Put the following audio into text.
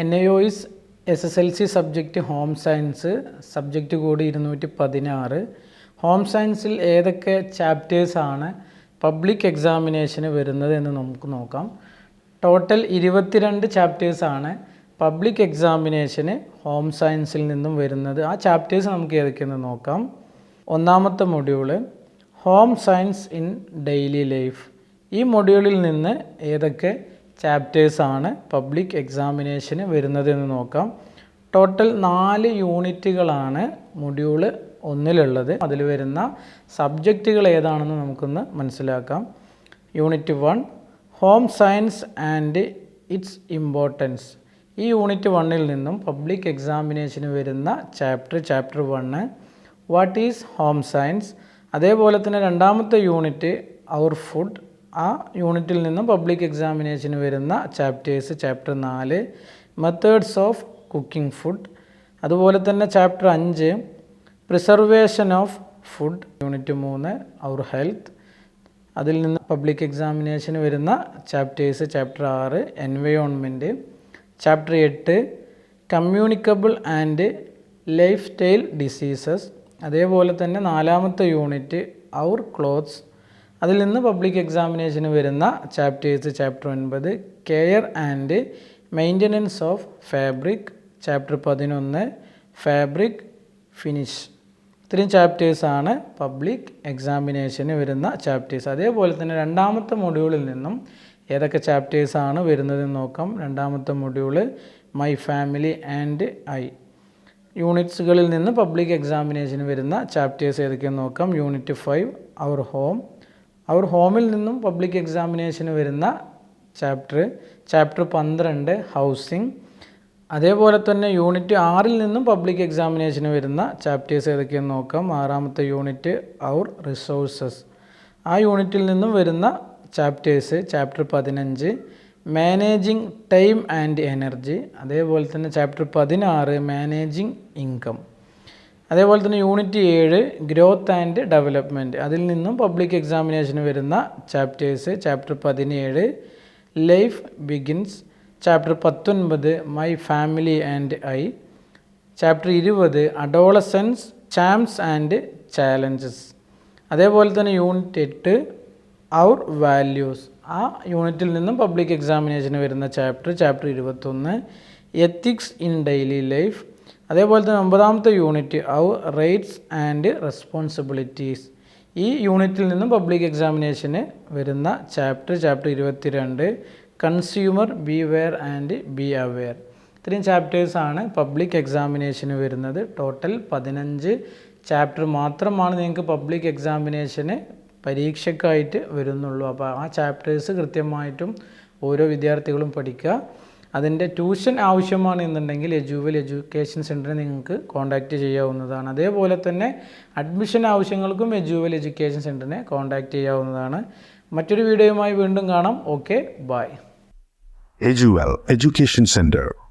N I O S S L C subject home science subject കൂടി ഇരുന്നൂറ്റി പതിനാറ്. Home സയൻസിൽ ഏതൊക്കെ ചാപ്റ്റേഴ്സാണ് പബ്ലിക് എക്സാമിനേഷന് വരുന്നത് എന്ന് നമുക്ക് നോക്കാം. ടോട്ടൽ ഇരുപത്തിരണ്ട് ചാപ്റ്റേഴ്സാണ് പബ്ലിക് എക്സാമിനേഷന് ഹോം സയൻസിൽ നിന്നും വരുന്നത്. ആ ചാപ്റ്റേഴ്സ് നമുക്ക് ഏതൊക്കെയെന്ന് നോക്കാം. ഒന്നാമത്തെ module home science in daily life ഈ മൊഡ്യൂളിൽ നിന്ന് ഏതൊക്കെ ചാപ്റ്റേഴ്സാണ് പബ്ലിക് എക്സാമിനേഷന് വരുന്നത് എന്ന് നോക്കാം. ടോട്ടൽ നാല് യൂണിറ്റുകളാണ് മൊഡ്യൂൾ ഒന്നിലുള്ളത്. അതിൽ വരുന്ന സബ്ജക്റ്റുകൾ ഏതാണെന്ന് നമുക്കൊന്ന് മനസ്സിലാക്കാം. Unit one home science and its importance ഈ യൂണിറ്റ് വണ്ണിൽ നിന്നും പബ്ലിക് എക്സാമിനേഷന് വരുന്ന chapter chapter one what is home science അതേപോലെ തന്നെ രണ്ടാമത്തെ യൂണിറ്റ് അവർ ഫുഡ് ആ യൂണിറ്റിൽ നിന്നും പബ്ലിക് എക്സാമിനേഷന് വരുന്ന ചാപ്റ്റേഴ്സ് ചാപ്റ്റർ നാല് മെത്തേഡ്സ് ഓഫ് കുക്കിംഗ് ഫുഡ് അതുപോലെ തന്നെ ചാപ്റ്റർ അഞ്ച് പ്രിസർവേഷൻ ഓഫ് ഫുഡ് യൂണിറ്റ് മൂന്ന് അവർ ഹെൽത്ത് അതിൽ നിന്ന് പബ്ലിക് എക്സാമിനേഷന് വരുന്ന ചാപ്റ്റേഴ്സ് ചാപ്റ്റർ ആറ് എൻവയോൺമെന്റ് ചാപ്റ്റർ എട്ട് communicable and life style diseases അതേപോലെ തന്നെ നാലാമത്തെ യൂണിറ്റ് അവർ ക്ലോത്ത്സ് അതിൽ നിന്ന് പബ്ലിക് എക്സാമിനേഷന് വരുന്ന ചാപ്റ്റേഴ്സ് ചാപ്റ്റർ ഒൻപത് care and maintenance of fabric chapter പതിനൊന്ന് ഫാബ്രിക് ഫിനിഷ് ഇത്രയും ചാപ്റ്റേഴ്സാണ് പബ്ലിക് എക്സാമിനേഷന് വരുന്ന ചാപ്റ്റേഴ്സ് അതേപോലെ തന്നെ രണ്ടാമത്തെ മൊഡ്യൂളിൽ നിന്നും ഏതൊക്കെ ചാപ്റ്റേഴ്സാണ് വരുന്നതെന്ന് നോക്കാം. രണ്ടാമത്തെ module my family and I യൂണിറ്റ്സുകളിൽ നിന്ന് പബ്ലിക് എക്സാമിനേഷന് വരുന്ന ചാപ്റ്റേഴ്സ് ഏതൊക്കെയെന്ന് നോക്കാം. Unit five our home our ഹോമിൽ നിന്നും പബ്ലിക് എക്സാമിനേഷന് വരുന്ന ചാപ്റ്റർ ചാപ്റ്റർ പന്ത്രണ്ട് ഹൗസിംഗ് അതേപോലെ തന്നെ യൂണിറ്റ് ആറിൽ നിന്നും പബ്ലിക് എക്സാമിനേഷന് വരുന്ന ചാപ്റ്റേഴ്സ് ഏതൊക്കെയെന്ന് നോക്കാം. ആറാമത്തെ യൂണിറ്റ് അവർ റിസോഴ്സസ് ആ യൂണിറ്റിൽ നിന്നും വരുന്ന ചാപ്റ്റേഴ്സ് ചാപ്റ്റർ പതിനഞ്ച് മാനേജിങ് ടൈം ആൻഡ് എനർജി അതേപോലെ തന്നെ ചാപ്റ്റർ പതിനാറ് മാനേജിങ് ഇൻകം അതേപോലെ തന്നെ യൂണിറ്റ് ഏഴ് ഗ്രോത്ത് ആൻഡ് ഡെവലപ്മെന്റ് അതിൽ നിന്നും പബ്ലിക് എക്സാമിനേഷന് വരുന്ന ചാപ്റ്റേഴ്സ് ചാപ്റ്റർ പതിനേഴ് ലൈഫ് ബിഗിൻസ് ചാപ്റ്റർ പത്തൊൻപത് my family and I chapter ഇരുപത് അഡോളസൻസ് ചാംസ് ആൻഡ് ചാലഞ്ചസ് അതേപോലെ തന്നെ യൂണിറ്റ് എട്ട് അവർ വാല്യൂസ് ആ യൂണിറ്റിൽ നിന്നും പബ്ലിക് എക്സാമിനേഷന് വരുന്ന ചാപ്റ്റർ ചാപ്റ്റർ ഇരുപത്തൊന്ന് എത്തിക്സ് ഇൻ ഡെയിലി ലൈഫ് അതേപോലെ തന്നെ ഒമ്പതാമത്തെ യൂണിറ്റ് ഔ റൈറ്റ്സ് ആൻഡ് റെസ്പോൺസിബിലിറ്റീസ്. ഈ യൂണിറ്റിൽ നിന്നും പബ്ലിക് എക്സാമിനേഷന് വരുന്ന ചാപ്റ്റർ ചാപ്റ്റർ ഇരുപത്തിരണ്ട് consumer beware and be aware ഇത്രയും ചാപ്റ്റേഴ്സാണ് പബ്ലിക് എക്സാമിനേഷന് വരുന്നത്. ടോട്ടൽ പതിനഞ്ച് ചാപ്റ്റർ മാത്രമാണ് നിങ്ങൾക്ക് പബ്ലിക് എക്സാമിനേഷന് പരീക്ഷയ്ക്കായിട്ട് വരുന്നുള്ളൂ. അപ്പോൾ ആ ചാപ്റ്റേഴ്സ് കൃത്യമായിട്ടും ഓരോ വിദ്യാർത്ഥികളും പഠിക്കുക. അതിന്റെ ട്യൂഷൻ ആവശ്യമാണെന്നുണ്ടെങ്കിൽ എജുവൽ എഡ്യൂക്കേഷൻ സെന്ററിനെ നിങ്ങൾക്ക് കോൺടാക്റ്റ് ചെയ്യാവുന്നതാണ്. അതേപോലെ തന്നെ അഡ്മിഷൻ ആവശ്യങ്ങൾക്കും എജുവൽ എഡ്യൂക്കേഷൻ സെന്ററിനെ കോൺടാക്റ്റ് ചെയ്യാവുന്നതാണ്. മറ്റൊരു വീഡിയോയുമായി വീണ്ടും കാണാം. ഓക്കെ ബായ് എജുവൽ എഡ്യൂക്കേഷൻ Center.